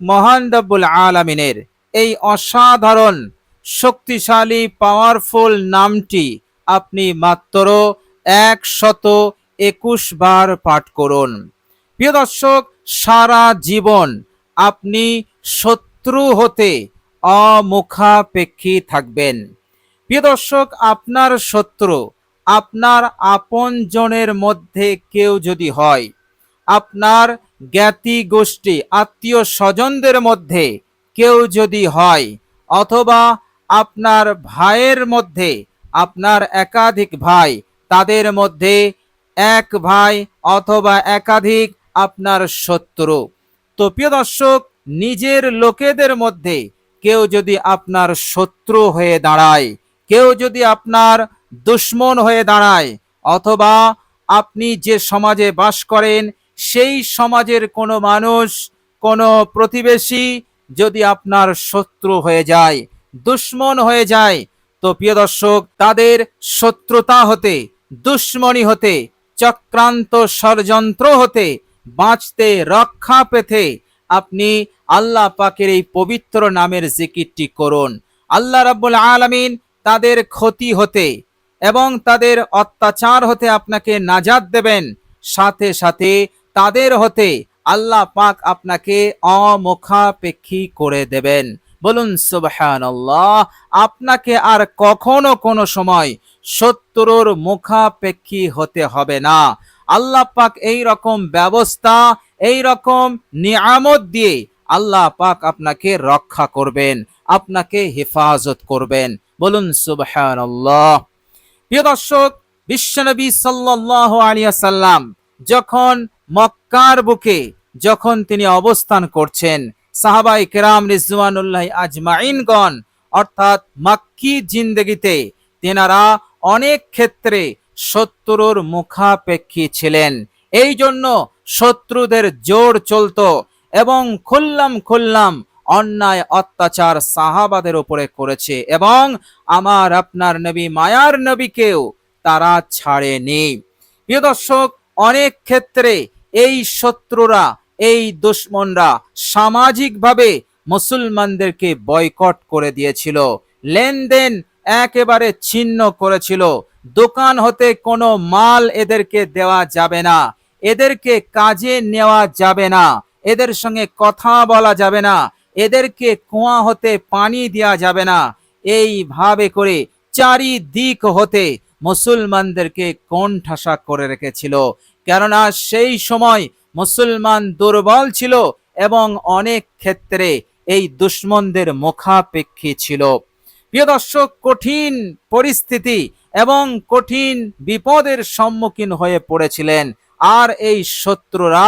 মহান রব্বুল আলামিনের এই অসাধারণ, শক্তিশালী পাওয়ারফুল নামটি আপনি মাত্র একশত একুশ বার পাঠ করুন। প্রিয় দর্শক, সারা জীবন আপনি শত্রু হতে অমুখাপেক্ষী থাকবেন। প্রিয় দর্শক, আপনার শত্রু, আপনার আপনজনের মধ্যে কেউ যদি হয়, আপনার জ্ঞাতি গোষ্ঠী, আত্মীয় স্বজনদের মধ্যে কেউ যদি হয়, অথবা আপনার ভাইয়ের মধ্যে আপনার একাধিক ভাই, তাদের মধ্যে এক ভাই অথবা একাধিক আপনার শত্রু। তো প্রিয় দর্শক, নিজের লোকেদের মধ্যে কেউ যদি আপনার শত্রু হয়ে দাঁড়ায়, কেউ যদি আপনার দুশ্মন হয়ে দাঁড়ায়, অথবা আপনি যে সমাজে বাস করেন সেই সমাজের কোনো মানুষ, কোনো প্রতিবেশী যদি আপনার শত্রু হয়ে যায়, দুশ্মন হয়ে যায়, তো প্রিয় দর্শক, তাদের শত্রুতা হতে, দুশ্মনী হতে, চক্রান্ত ষড়যন্ত্র হতে, বাঁচতে রক্ষা পেতে আপনি আল্লাহ পাকের এই পবিত্র নামের জিকিরটি করুন। আল্লাহ রাব্বুল আলামিন তাদের ক্ষতি হতে এবং তাদের অত্যাচার হতে আপনাকে নাজাদ দেবেন। সাথে সাথে তাদের হতে আল্লাহ পাক আপনাকে অমুখাপেক্ষী করে দেবেন। বলুন, সুবহানাল্লাহ, আপনাকে আর কখনো কোনো সময় শত্রুর মুখাপেক্ষী হতে হবে না। আল্লাহ পাক এই রকম ব্যবস্থা, এই রকম নিয়ামত দিয়ে আল্লাহ পাক আপনাকে রক্ষা করবেন, আপনাকে হেফাজত করবেন। বলুন, সুবহানাল্লাহ। প্রিয় দর্শক, বিশ্বনবী সাল্লাল্লাহু আলাইহি সাল্লাম যখন মক্কার বুকে যখন তিনি অবস্থান করছেন, সাহাবাই কেরাম রিজওয়ানুল্লাহ আজমাইনগণ অর্থাৎ মাক্কি জিন্দগিতে, তেনারা অনেক ক্ষেত্রে শত্রুর মুখাপেক্ষী ছিলেন। এই জন্য শত্রুদের জোর চলতো এবং খুল্লাম খুল্লাম অন্যায় অত্যাচার সাহাবাদের উপরে করেছে এবং আমার আপনার নবী মায়ার নবীকেও তারা ছাড়েনি। প্রিয় দর্শক, অনেক ক্ষেত্রে এই শত্রুরা, এই দুশ্মনরা সামাজিকভাবে মুসলমানদেরকে বয়কট করে দিয়েছিল। লেনদেন একেবারে ছিন্ন করেছিল। দোকান হতে কোনো মাল এদেরকে দেওয়া যাবে না। এদেরকে কাজে নেওয়া যাবে না। এদের সঙ্গে কথা বলা যাবে না। এদেরকে কুয়া হতে পানি দেওয়া যাবে না। এইভাবে করে চারিদিক হতে মুসলমানদেরকে কোণঠাসা করে রেখেছিল। কেননা সেই সময় মুসলমান দুর্বল ছিল এবং অনেক ক্ষেত্রে এই দুশ্মনদের মুখাপেক্ষী ছিল। প্রিয় দর্শক, কঠিন পরিস্থিতি এবং কঠিন বিপদের সম্মুখীন হয়ে পড়েছিলেন আর এই শত্রুরা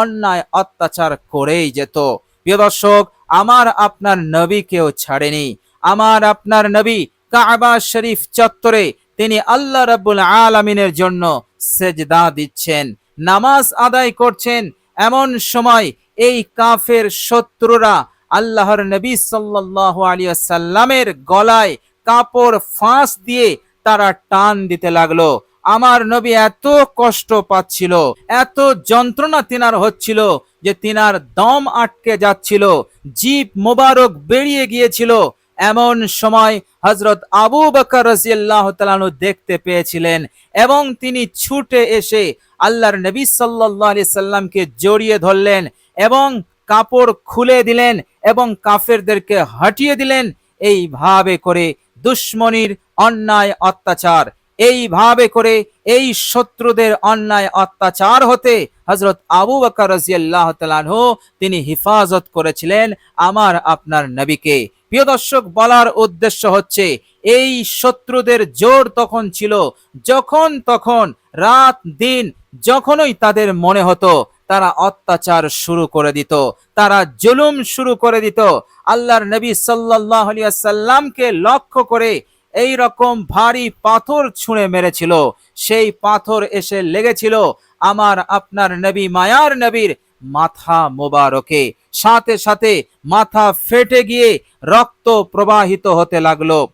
অন্যায় অত্যাচার করেই যেত। প্রিয় দর্শক, আমার আপনার নবীকেও ছাড়েনি। আমার আপনার নবী কাবা শরীফ চত্বরে তিনি আল্লাহ রাব্বুল আলামিনের জন্য সেজদা দিচ্ছেন, নামাজ আদায় করছেন। এমন সময় এই কাফের শত্রুরা আল্লাহর নবী সাল্লাল্লাহু আলাইহি সাল্লামের গলায় কাপড় ফাঁস দিয়ে তারা টান দিতে লাগল। আমার নবী এত কষ্ট পাচ্ছিল, এত যন্ত্রণা তিনার হচ্ছিল যে তিনার দম আটকে যাচ্ছিল, জীব মোবারক বেরিয়ে গিয়েছিল। এমন সময় হজরত আবু বকর রাজিয়াল্লাহ তালানু দেখতে পেয়েছিলেন এবং তিনি ছুটে এসে আল্লাহর নবী সাল্লাহ আলি সাল্লামকে জড়িয়ে ধরলেন এবং কাপড় খুলে দিলেন এবং কাফেরদেরকে হটিয়ে দিলেন। এইভাবে করে দুশ্মনির অন্যায় অত্যাচার, এইভাবে করে এই শত্রুদের অন্যায় অত্যাচার হতে হজরত আবু বকর রাজিয়াল্লাহ তালানহু তিনি হিফাজত করেছিলেন আমার আপনার নবীকে। প্রিয় দর্শক, বলার উদ্দেশ্য হচ্ছে, এই শত্রুদের জোর তখন ছিল, যখন তখন, রাত দিন যখনই তাদের মনে হতো, তারা অত্যাচার শুরু করে দিত, তারা জুলুম শুরু করে দিত। আল্লাহর নবী সাল্লাহ সাল্লামকে লক্ষ্য করে এই রকম ভারী পাথর ছুঁড়ে মেরেছিল। সেই পাথর এসে লেগেছিল, আমার আপনার নবী, মায়ার নবীর মাথা মোবারকে। সাথে সাথে মাথা ফেটে গিয়ে রক্ত প্রবাহিত হতে লাগল।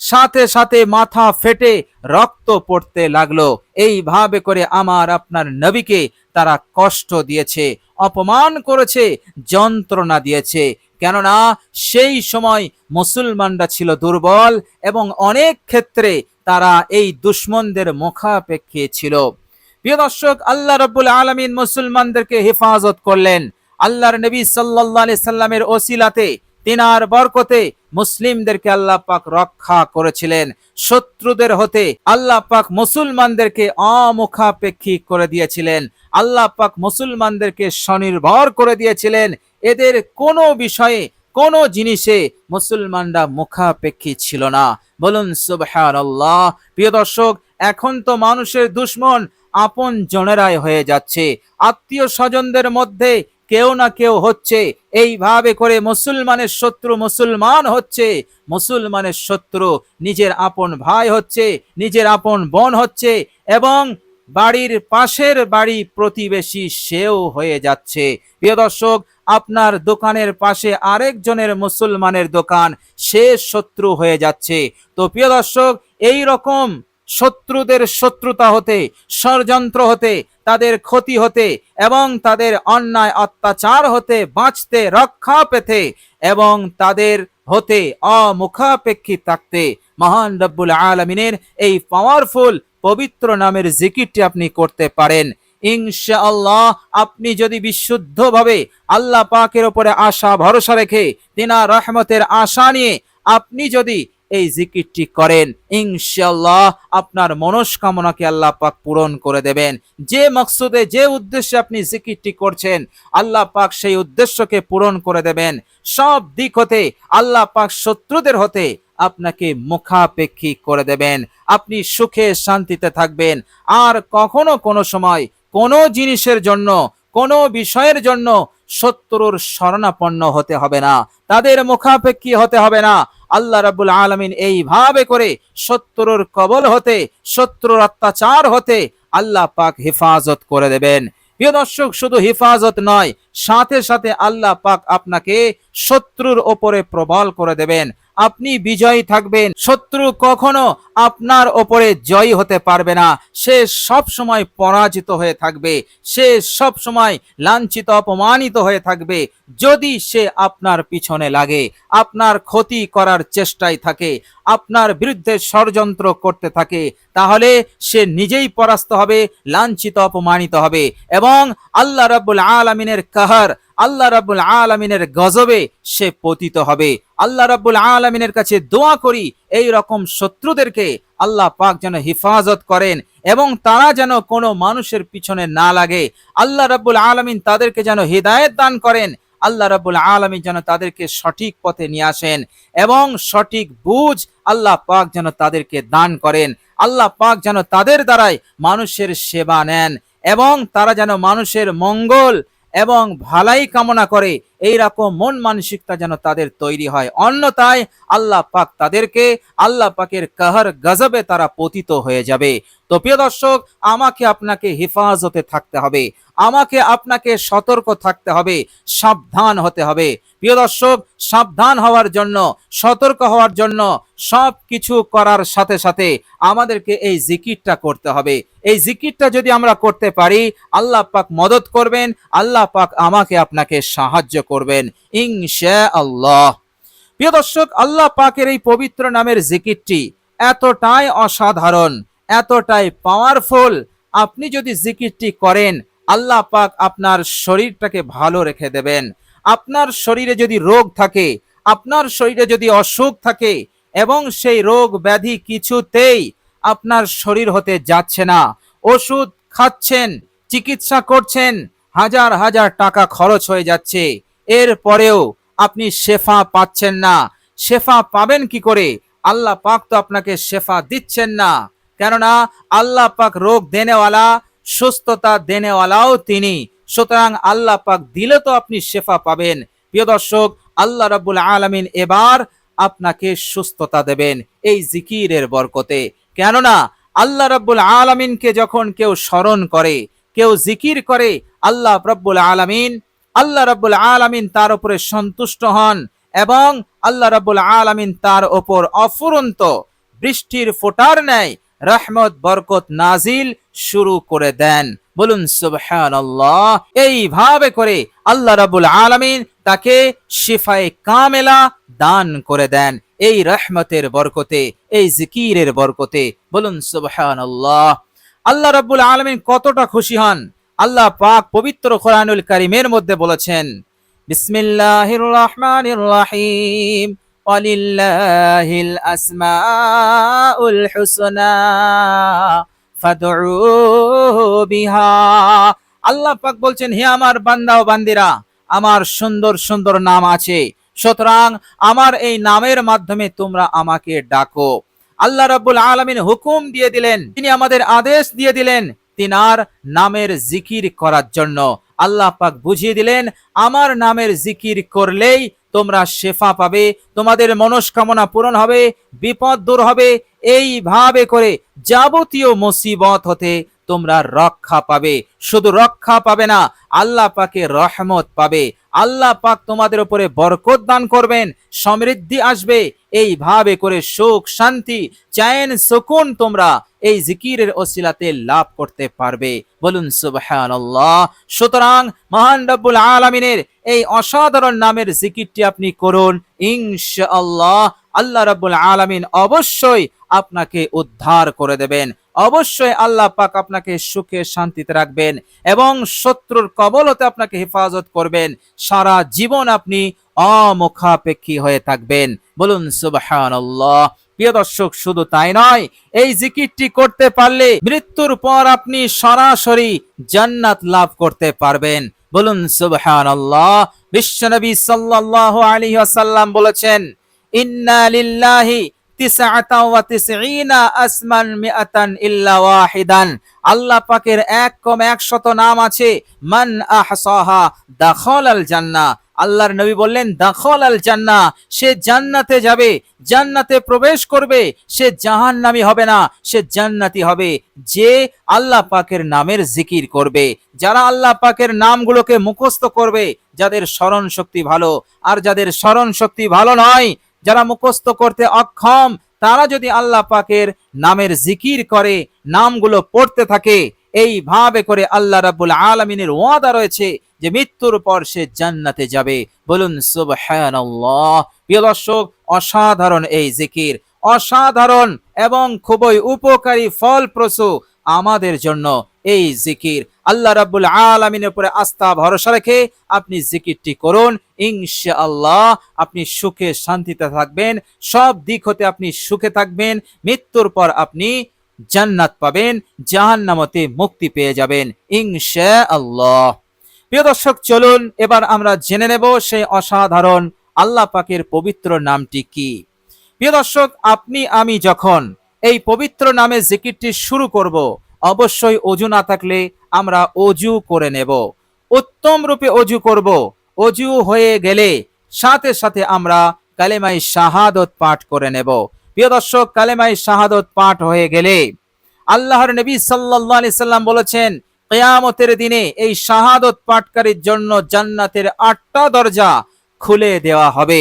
সাথে সাথে মাথা ফেটে রক্ত পড়তে লাগল। এইভাবে করে আমার আপনার নবীকে তারা কষ্ট দিয়েছে, অপমান করেছে, যন্ত্রণা দিয়েছে। কেননা সেই সময় মুসলমানরা ছিল দুর্বল এবং অনেক ক্ষেত্রে তারা এই দুশ্মনদের মুখাপেক্ষী ছিল। প্রিয় দর্শক, আল্লাহ রব্বুল আলমিন মুসলমানদেরকে হেফাজত করলেন। আল্লাহর নবী আলাইহি সাল্লামের ওসিলাতে, তিনার বরকতে মুসলিমদেরকে আল্লাহ পাক রক্ষা করেছিলেন। শত্রুদের হতে আল্লাহ পাক মুসলমানদেরকে অমুখাপেক্ষী করে দিয়েছিলেন। আল্লাহ পাক মুসলমানদেরকে স্বনির্ভর করে দিয়েছিলেন। এদের কোনো বিষয়ে, কোনো জিনিসে মুসলমানরা মুখাপেক্ষী ছিল না। বলুন, সুবহানাল্লাহ। প্রিয় দর্শক, এখন তো মানুষের দুশ্মন আপন জনেরাই হয়ে যাচ্ছে। আত্মীয় স্বজনদের মধ্যে কেউ না কেউ হচ্ছে। এইভাবে করে মুসলমানের শত্রু মুসলমান হচ্ছে। মুসলমানের শত্রু নিজের আপন ভাই হচ্ছে, নিজের আপন বোন হচ্ছে এবং বাড়ির পাশের বাড়ি প্রতিবেশী সেও হয়ে যাচ্ছে। প্রিয় দর্শক, আপনার দোকানের পাশে আরেকজনের মুসলমানের দোকান সে শত্রু হয়ে যাচ্ছে। তো প্রিয় দর্শক এই রকম শত্রুদের শত্রুতা হতে, ষড়যন্ত্র হতে, তাদের ক্ষতি হতে এবং তাদের অন্যায় অত্যাচার হতে বাঁচতে, রক্ষা পেতে এবং তাদের হতে অমুখাপেক্ষী থাকতে। মহান রব্বুল আলমিনের এই পাওয়ারফুল পবিত্র নামের জিকিরটি আপনি করতে পারেন। ইনশাআল্লাহ আপনি যদি বিশুদ্ধভাবে আল্লাহ পাকের ওপরে আশা, ভরসা রেখে তিনা রহমতের আশা নিয়ে আপনি যদি এই জিকিরটি করেন ইনশাল্লাহ আপনার মনস্কামনাকে আল্লাহ পাক পূরণ করে দেবেন। যে মকসুদে, যে উদ্দেশ্যে আপনি জিকিরটি করছেন, আল্লাহ পাক সেই উদ্দেশ্যকে পূরণ করে দেবেন। সব দিক হতে, আল্লাহ পাক শত্রুদের হতে আপনাকে মুখাপেক্ষী করে দেবেন। আপনি সুখে শান্তিতে থাকবেন। আর কখনো কোনো সময় কোনো জিনিসের জন্য, কোনো বিষয়ের জন্য শত্রুর শরণাপন্ন হতে হবে না। তাদের মুখাপেক্ষী হতে হবে না। আল্লাহ রাবুল আলমিন এইভাবে করে শত্রুর কবল হতে, শত্রুর অত্যাচার হতে আল্লাহ পাক হেফাজত করে দেবেন। প্রিয় দর্শক, শুধু হেফাজত নয় সাথে সাথে আল্লাহ পাক আপনাকে শত্রুর ওপরে প্রবল করে দেবেন। আপনি বিজয়ী থাকবেন। শত্রু কখনো আপনার ওপরে জয়ী হতে পারবে না। সে সব সময় পরাজিত হয়ে থাকবে। সে সব সময় লাঞ্ছিত, অপমানিত হয়ে থাকবে। যদি সে আপনার পিছনে লাগে, আপনার ক্ষতি করার চেষ্টায় থাকে, আপনার বিরুদ্ধে ষড়যন্ত্র করতে থাকে, তাহলে সে নিজেই পরাস্ত হবে, লাঞ্ছিত, অপমানিত হবে এবং আল্লাহ রাব্বুল আলামিনের কাহার আল্লাহ রাব্বুল আলামিনের গজবে সে পতিত হবে। আল্লাহ রাব্বুল আলামিনের কাছে দোয়া করি, এই রকম শত্রুদেরকে আল্লাহ পাক যেন হিফাজত করেন এবং তারা যেন কোনো মানুষের পিছনে না লাগে। আল্লাহ রাব্বুল আলামিন তাদেরকে যেন হৃদায়ত দান করেন। আল্লাহ রাব্বুল আলামিন যেন তাদেরকে সঠিক পথে নিয়ে আসেন এবং সঠিক বুঝ আল্লাহ পাক যেন তাদেরকে দান করেন। আল্লাহ পাক যেন তাদের দ্বারাই মানুষের সেবা নেন এবং তারা যেন মানুষের মঙ্গল এবং ভালাই কামনা করে এই রকম মন মানসিকতা যেন তাদের তৈরি হয়। অন্যতায় আল্লাহ পাক তাদেরকে, আল্লাহ পাকের কাহার গজবে তারা পতিত হয়ে যাবে। তো প্রিয় দর্শক, আমাকে আপনাকে হেফাজতে থাকতে হবে। আমাকে আপনাকে সতর্ক থাকতে হবে। সাবধান হতে হবে। প্রিয় দর্শক, সাবধান হওয়ার জন্য, সতর্ক হওয়ার জন্য সব কিছু করার সাথে সাথে আমাদেরকে এই জিকিরটা করতে হবে। এই জিকিরটা যদি আমরা করতে পারি, আল্লাহ পাক মদত করবেন, আল্লাহ পাক আমাকে আপনাকে সাহায্য করবেন ইনশা আল্লাহ প্রিয় দর্শক, আল্লাহ পাকের এই পবিত্র নামের জিকিরটি এতটাই অসাধারণ, এতটাই পাওয়ারফুল আপনি যদি জিকিরটি করেন, আল্লাহ পাক আপনার শরীরটাকে ভালো রেখে দেবেন। আপনার শরীরে যদি রোগ থাকে, আপনার শরীরে যদি অসুখ থাকে, এবং সেই রোগ ব্যাধি কিছুতেই আপনার শরীর হতে যাচ্ছে না। ওষুধ খাচ্ছেন, চিকিৎসা করছেন, হাজার হাজার টাকা খরচ হয়ে যাচ্ছে। এর পরেও আপনি শেফা পাচ্ছেন না। শেফা পাবেন কি করে? আল্লাহ পাক তো আপনাকে শেফা দিচ্ছেন না। কেননা আল্লাহ পাক রোগ দেনেওয়ালা, সুস্থতা দেনেওয়ালাও তিনি। সুতরাং আল্লাহ পাক দিলে তো আপনি শেফা পাবেন। প্রিয় দর্শক, আল্লাহ রাব্বুল আলামিন এবার আপনাকে সুস্থতা দেবেন এই জিকিরের বরকতে। কেননা আল্লাহ রাব্বুল আলামিনকে যখন কেউ স্মরণ করে, কেউ জিকির করে, আল্লাহ রাব্বুল আলামিন আল্লাহ রাব্বুল আলামিন তার উপরে সন্তুষ্ট হন এবং আল্লাহ রাব্বুল আলামিন তার ওপর অফুরন্ত বৃষ্টির ফোটার ন্যায় রহমত, বরকত নাজিল শুরু করে দেন। বলুন, সুবহানাল্লাহ। এইভাবে করে আল্লাহ রাবুল আলামিন তাকে শিফায়ে কামেলা দান করে দেন। এই রহমতের বরকতে, এই জিকিরের বরকতে। বলুন, সুবহানাল্লাহ। আল্লাহ রাব্বুল আলামিন কতটা খুশি হন। আল্লাহ পাক পবিত্র কোরআনুল কারীমের মধ্যে বলেছেন, বিসমিল্লাহির রহমানির রহিম, ওয়ালিল্লাহিল আসমাউল হুসনা ফাদউহু বিহা। আল্লাহ পাক বলছেন, হে আমার বান্দা ও বান্দিরা, আমার সুন্দর সুন্দর নাম আছে, সুতরাং আমার এই নামের মাধ্যমে তোমরা আমাকে ডাকো। আল্লাহ রাব্বুল আলামিন হুকুম দিয়ে দিলেন, তিনি আমাদের আদেশ দিয়ে দিলেন তিনার নামের জিকির করার জন্য। আল্লাহ পাক বুঝিয়ে দিলেন, আমার নামের জিকির করলেই তোমরা শেফা পাবে, তোমাদের মনস্কামনা পূরণ হবে, বিপদ দূর হবে। এইভাবে করে যাবতীয় মুসিবত হতে তোমরা রক্ষা পাবে। শুধু রক্ষা পাবে না, আল্লাহ পাকে রহমত পাবে। আল্লাহ পাক তোমাদের উপরে বরকত দান করবেন, সমৃদ্ধি আসবে। এইভাবে করে সুখ, শান্তি, চায়েন, সুকুন তোমরা এই জিকিরের ওসিলাতে লাভ করতে পারবে। বলুন, সুবহানাল্লাহ। সুতরাং মহান রব্বুল আলামিনের এই অসাধারণ নামের জিকিরটি আপনি করুন, ইনশাআল্লাহ। আল্লাহ রাব্বুল আলামিন অবশ্যই আপনাকে উদ্ধার করে দেবেন। অবশ্যই আল্লাহ পাক আপনাকে সুখে শান্তিতে রাখবেন এবং শত্রুর কবলতে আপনাকে হেফাজত করবেন। সারা জীবন আপনি অমুখাপেক্ষী হয়ে থাকবেন। বলুন, সুবহানাল্লাহ। প্রিয় দর্শক, শুধু তাই নয়, এই জিকিরটি করতে পারলে মৃত্যুর পর আপনি সরাসরি জান্নাত লাভ করতে পারবেন। বলুন, সুবহানাল্লাহ। বিশ্বনবী সাল্লাল্লাহু আলাইহি ওয়াসাল্লাম বলেছেন, ইন্না লিল্লাহি আল্লাহ পাকের এক কম একশত নাম আছে, মান আহসাহা দাখালাল জান্নাহ। আল্লাহর নবী বললেন দাখল আল জান্নাহ, সে জান্নাতে যাবে, জান্নাতে প্রবেশ করবে, সে জাহান্নামী হবে না, সে জান্নাতি হবে। যে আল্লাহ পাকের নামের জিকির করবে, যারা আল্লাহ পাকের নামগুলোকে মুখস্থ করবে, যাদের স্মরণ শক্তি ভালো, আর যাদের স্মরণ শক্তি ভালো নয় যারা মুখস্থ করতে অক্ষম, তারা যদি আল্লাহ পাকের নামের জিকির করে, নামগুলো পড়তে থাকে এইভাবে করে আল্লাহ রাব্বুল আলামিনের ওয়াদা রয়েছে যে মৃত্যুর পর সে জান্নাতে যাবে। বলুন, সুবহানাল্লাহ। প্রিয় দর্শক, অসাধারণ এই জিকির, অসাধারণ এবং খুবই উপকারী ফলপ্রসূ আমাদের জন্য। এই জিকির। আল্লাহ রাব্বুল আলামিনের উপরে আস্থা, ভরসা রেখে আপনি জিকিরটি করুন। ইনশাআল্লাহ আপনি সুখে, শান্তিতে থাকবেন। সব দিক হতে আপনি সুখে থাকবেন। মৃত্যুর পর আপনি জান্নাত পাবেন। জাহান্নামতে মুক্তি পেয়ে যাবেন। ইনশাআল্লাহ। প্রিয় দর্শক, চলুন এবার আমরা জেনে নেব সেই অসাধারণ, আল্লাহ পাকের পবিত্র নামটি কি। প্রিয় দর্শক, আপনি, আমি যখন এই পবিত্র নামে জিকিরটি শুরু করব অবশ্যই অজু না থাকলে আমরা অজু করে নেব। উত্তম রূপে অজু করব। অজু হয়ে গেলে সাথে সাথে আমরা কালেমাই শাহাদত পাঠ করে নেব। প্রিয় দর্শক, কালেমাই শাহাদত পাঠ হয়ে গেলে আল্লাহর নবী সাল্লাল্লাহু আলাইহি সাল্লাম বলেছেন, কেয়ামতের দিনে এই শাহাদত পাঠকারীর জন্য জান্নাতের আটটা দরজা খুলে দেওয়া হবে।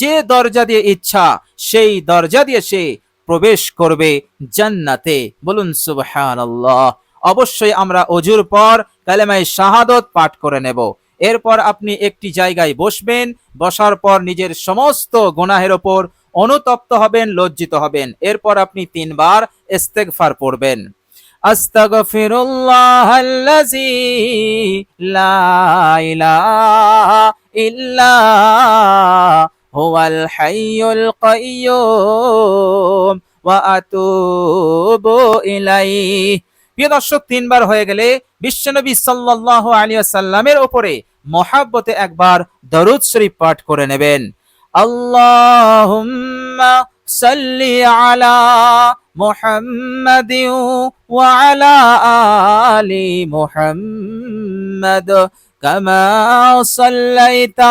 যে দরজা দিয়ে ইচ্ছা, সেই দরজা দিয়ে সে প্রবেশ করবে জান্নাতে। বলুন, সুবহানাল্লাহ। অবশ্যই আমরা অজুর পর কালেমায় শাহাদত পাঠ করে নেব। এরপর আপনি একটি জায়গায় বসবেন, বসার পর নিজের সমস্ত গুনাহের ওপর অনুতপ্ত হবেন, লজ্জিত হবেন। এরপর আপনি তিনবার ইস্তেগফার পড়বেন। আস্তাগফিরুল্লাহ আল্লাযী লা ইলাহা ইল্লা হাইয়ুল কাইয়্যুম ওয়া আতুবু ইলাইহি। প্রিয় দর্শক, তিনবার হয়ে গেলে বিশ্বনবী সাল্লাল্লাহু আলাইহি ওয়াসাল্লামের উপরে মহাব্বতে একবার দরুদ শরীফ পাঠ করে নেবেন। আল্লাহুম্মা সাল্লি আলা আলা আলি মুহাম্মাদ কামা সাল্লাইতা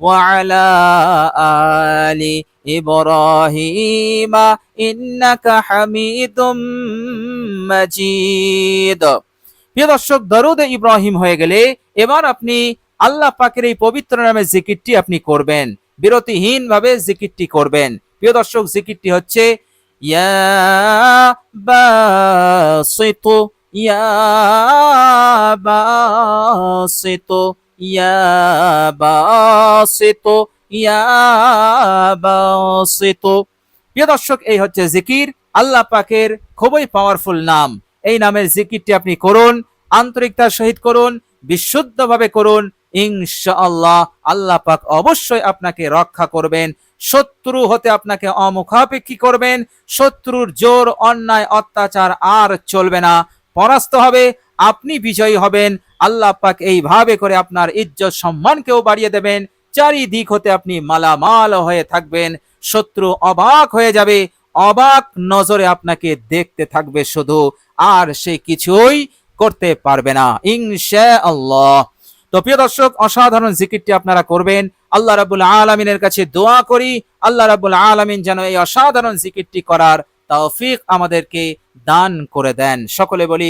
وعلى آل إبراهيم إنك حميد مجيد প্রিয় দর্শক দরুদ ইব্রাহিম হয়ে গেলে এবার আপনি আল্লাহ পাকের এই পবিত্র নামের জিকিরটি আপনি করবেন বিরতিহীন ভাবে জিকিরটি করবেন প্রিয় দর্শক জিকিরটি হচ্ছে ইয়া বাসিতু ইয়া বাসিতু ইয়া বাসিতু ইয়া বাসিতু। প্রিয় দর্শক, এই হচ্ছে জিকির, আল্লাহ পাকের খুবই পাওয়ারফুল নাম। এই নামের জিকিরটি আপনি করুন আন্তরিকতার সহিত করুন, বিশুদ্ধভাবে করুন, ইনশাআল্লাহ আল্লাহ পাক অবশ্যই আপনাকে রক্ষা করবেন। শত্রু হতে আপনাকে অমুখাপেক্ষী করবেন, শত্রুর জোর, অন্যায়, অত্যাচার আর চলবে না। পরাস্ত হবে, আপনি বিজয়ী হবেন আল্লাহ পাক এইভাবে করে আপনার ইজ্জত সম্মানকেও বাড়িয়ে দেবেন। চারিদিক হতে আপনি মালামাল হয়ে থাকবেন, শত্রু অবাক হয়ে যাবে, অবাক নজরে আপনাকে দেখতে থাকবে শুধু, আর সে কিছুই করতে পারবে না ইনশা আল্লাহ তো প্রিয় দর্শক, অসাধারণ জিকিরটি আপনারা করবেন। আল্লাহ রাবুল আলমিনের কাছে দোয়া করি, আল্লাহ রাবুল আলমিন যেন এই অসাধারণ জিকিরটি করার তৌফিক আমাদেরকে দান করে দেন। সকলে বলি